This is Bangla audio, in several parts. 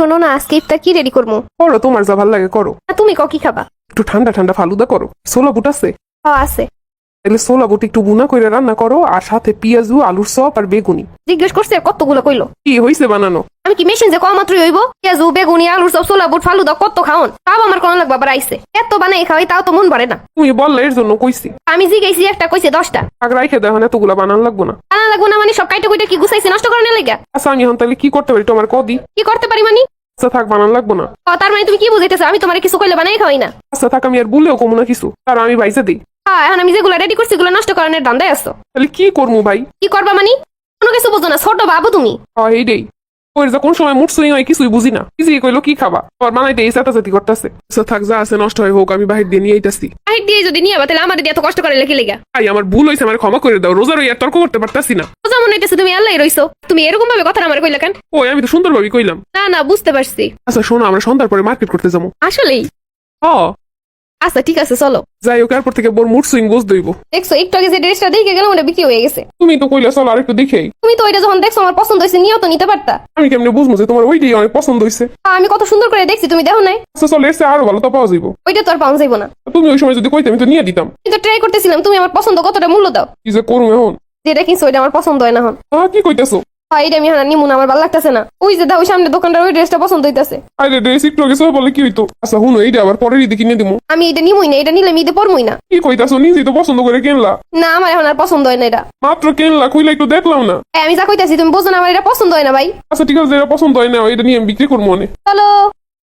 শোনো না আজকে ইফতার কি রেডি করব? করো তোমার যা ভালো লাগে করো। না তুমি ক কি খাবা? একটু ঠান্ডা ঠান্ডা ফালুদা করো। সোলা বুট আছে। হ আছে। তাহলে সোলা বুট একটু বুনা করে রান্না করো আর সাথে পেঁয়াজু আলুর চপ আর বেগুনি। জিজ্ঞেস করছে কতগুলো কইলো? কি হয়েছে বানানো? আমি কি মেশিন যে কম মাত্রই হইব? পেঁয়াজু বেগুনি আলুর সব সোলা বুট ফালুদা কত খাওন? তাও আমার কোন লাগবা আবার আইছে। এত বানাই খাওয়াই তাও তো মন ভরে না। তুমি বললে এর জন্য কইছি। আমি জিগাইছি একটা কইছে দশটা। আগ রাইখে দেখো এতগুলা বানান লাগবো না। আনা লাগবো না মানে সব কাইটা কুইটা কি গুছাইছে? নষ্ট করে না লাগা আচ্ছা আমি এখন তাহলে কি করতে পারি? তোমার কদি। কি করতে পারি মানে? আচ্ছা থাক বানান লাগবো না। তার মানে তুমি কি বুঝাইতেছো? আমি তোমার কিছু কইলে বানাই খাওয়াই না। আচ্ছা থাক আমি আর বললেও কমু না কিছু। তার আমি বাইসে দিই। এখন আমি যেগুলো রেডি করছি এগুলো নষ্ট করানোর আসছো তাহলে কি করব ভাই? কি করবা মানে? কোনো কিছু বুঝো না ছোট বাবু তুমি। যে কোন সময় মুঠ সুইং হয় কিছুই বুঝি না। কিছু কইলো কি খাবা? এই চাতাচাতি করতেছে। আচ্ছা থাক যা আছে নষ্ট হয় হোক আমি বাহির দিয়ে নিয়ে আইতাছি। বাহির দিয়ে যদি নিয়ে আবার তাহলে আমাদের এত কষ্ট করে লেগে লেগা। ভাই আমার ভুল হয়েছে আমার ক্ষমা করে দাও। রোজার ওই আর তর্ক করতে পারতাছি না। ও যেমন হইতেছে তুমি রইছো। তুমি এরকম ভাবে কথা আমার কইলা কেন? ওই আমি তো সুন্দরভাবে কইলাম। না না বুঝতে পারছি। আচ্ছা শোনো আমরা সন্ধ্যার পরে মার্কেট করতে যাব। আসলেই? হ। আচ্ছা ঠিক আছে চলো। যাই হোক এরপর থেকে বোর মুড সুইং বুঝ দইব দেখছ একটু আগে যে ড্রেসটা দেখে গেলাম ওটা বিক্রি হয়ে গেছে। তুমি তো কইলে চলো আরেকটু দেখেই। তুমি তো ওইটা যখন দেখছ আমার পছন্দ হয়েছে নিয়েও তো নিতে পারতা। আমি কেমনে বুঝব যে তোমার ওইটাই অনেক পছন্দ হয়েছে? আমি কত সুন্দর করে দেখছি তুমি দেখো নাই। আচ্ছা চলো এসে আরও ভালো তো পাওয়া যাইব। ওইটা তো আর পাওয়া যাইব না। তুমি ওই সময় যদি কইতে আমি তো নিয়ে দিতাম। কিন্তু ট্রাই করতেছিলাম তুমি আমার পছন্দ কতটা মূল্য দাও। কি যে করুম এখন? যেটা কিনছো ওইটা আমার পছন্দ হয় না হন কি কইতেছো? এটা আমি হানা নিমু না আমার ভালো লাগতেছে না। ওই যে দাও ওই সামনে দোকানটার ওই ড্রেসটা পছন্দ হইতাছে। আরে ড্রেস একটু আগে সব বলে কি হইতো? আচ্ছা হুন এইটা আবার পরের ঈদে কিনে দিমু। আমি এটা নিমুই না এটা নিলে আমি ঈদে পরমুই না। কি কইতাছো নিজে তো পছন্দ করে কিনলা? না আমার এখন আর পছন্দ হয় না এটা। মাত্র কিনলা কইলা একটু দেখলাম না। আমি যা কইতাছি তুমি বোঝো না আমার এটা পছন্দ হয় না ভাই। আচ্ছা ঠিক আছে যেটা পছন্দ হয় না এটা নিয়ে আমি বিক্রি করব মনে চলো।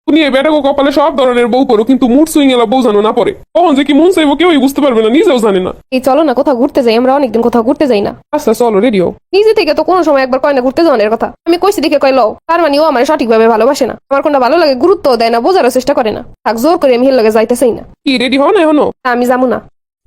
তুমি এই কপালে সব ধরনের বউ পড়ো কিন্তু মুড সুইং এলা বউ জানো না পরে। কখন যে কি মন চাইব কেউই বুঝতে পারবে না নিজেও জানে না। এই চলো না কোথাও ঘুরতে যাই আমরা অনেকদিন কোথাও ঘুরতে যাই না। আচ্ছা চলো রেডি হও। নিজে থেকে তো কোনো সময় একবার কয় না ঘুরতে যাওয়ার কথা। আমি কইছি দেখে কয় লও। তার মানে ও আমার সঠিকভাবে ভালোবাসে না। আমার কোনটা ভালো লাগে গুরুত্ব দেয় না বোঝারও চেষ্টা করে না। থাক জোর করে আমি হেল লাগে যাইতে চাই না। কি রেডি হও না এখনও? আমি যাব না।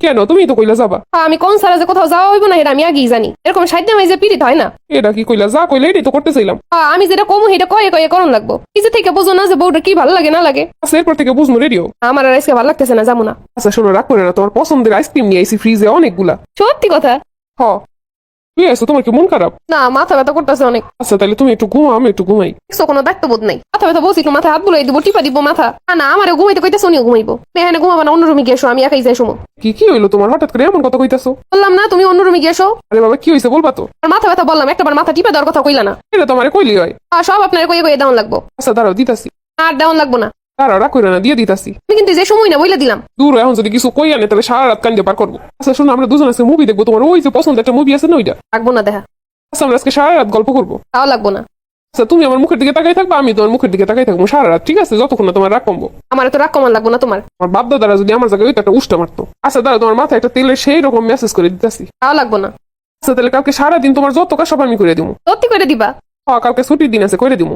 কেন? তুমি তো কইলা যাবা। আমি কোন সারা যে কোথাও যাওয়া হইব না এটা আমি আগেই জানি। এরকম সাইড মাই যে পিড়িত হয় না? এটা কি কইলা? যা কইলা এটাই তো করতে চাইলাম। হ্যাঁ, আমি যেটা কমু সেটা কয়ে কয়ে করন লাগবো। কিছু থেকে বুঝো না যে বউটা কি ভালো লাগে না লাগে। আচ্ছা এরপর থেকে বুঝব রেডিও। আমার আর আজকে ভালো লাগতেছে না যাব না। আচ্ছা শোনো রাগ করে না তোমার পছন্দের আইসক্রিম নিয়ে আইসি ফ্রিজে অনেকগুলা। সত্যি কথা? হ। আছো তোমার কি মন খারাপ? না মাথা ব্যথা করতেছে অনেক। আচ্ছা তাহলে তুমি একটু ঘুমাও আমি একটু ঘুমাই। দেখছ কোনো দায়িত্ববোধ নাই। মাথা ব্যথা বসি মাথা হাত বুলাই দিব টিপা দিব মাথা। না না আমার ঘুমাইতে কইতে সোনিও ঘুমাইবো। এখানে ঘুমাবা না অন্য রুমে গিয়ে আমি একাই যাই সময় কি কি হইল তোমার? হঠাৎ করে এমন কথা কইতাছো? বললাম না তুমি অন্য রুমে গিয়ে আরে বাবা কি হইছে বলবা তো? আর মাথা ব্যথা বললাম একটাবার মাথা টিপা দেওয়ার কথা কইলা না। এটা তোমারে কইলি হয়। আর সব আপনার কয়ে কয়ে দেওয়ান লাগবো। আচ্ছা দাঁড়াও দিতাছি। আর দেওয়ান লাগবো না। রাগ করে না দিয়ে দিতাছি। আমি কিন্তু যে সময় না বইলা দিলাম। দূর এখন যদি কিছু কই আনে তাহলে সারা রাত কান্দে পার করব। আচ্ছা শোনো আমরা দুজন আছে মুভি দেখব। তোমার ওই যে পছন্দ একটা মুভি আছে না ওইটা? লাগবো না দেখা। আচ্ছা আমরা আজকে সারা রাত গল্প করব। তাও লাগবো না। আচ্ছা তুমি আমার মুখের দিকে তাকাই থাকবা আমি তোমার মুখের দিকে তাকাই থাকব। সারা রাত ঠিক আছে? যতক্ষণ না তোমার রাগ কমবো। আমার তো রাগ কমান লাগবো না তোমার। আমার বাপ দাদারা যদি আমার জায়গায় ওইটা একটা উষ্টা মারতো। আচ্ছা দাদা তোমার মাথায় একটা তেলের সেই রকম মেসেজ করে দিতেছি। তাও লাগবো না। আচ্ছা তাহলে কালকে সারাদিন তোমার যত কাজ সব আমি করে দিবো সত্যি করে দিবা। হ্যাঁ কালকে ছুটির দিন আছে করে দিবো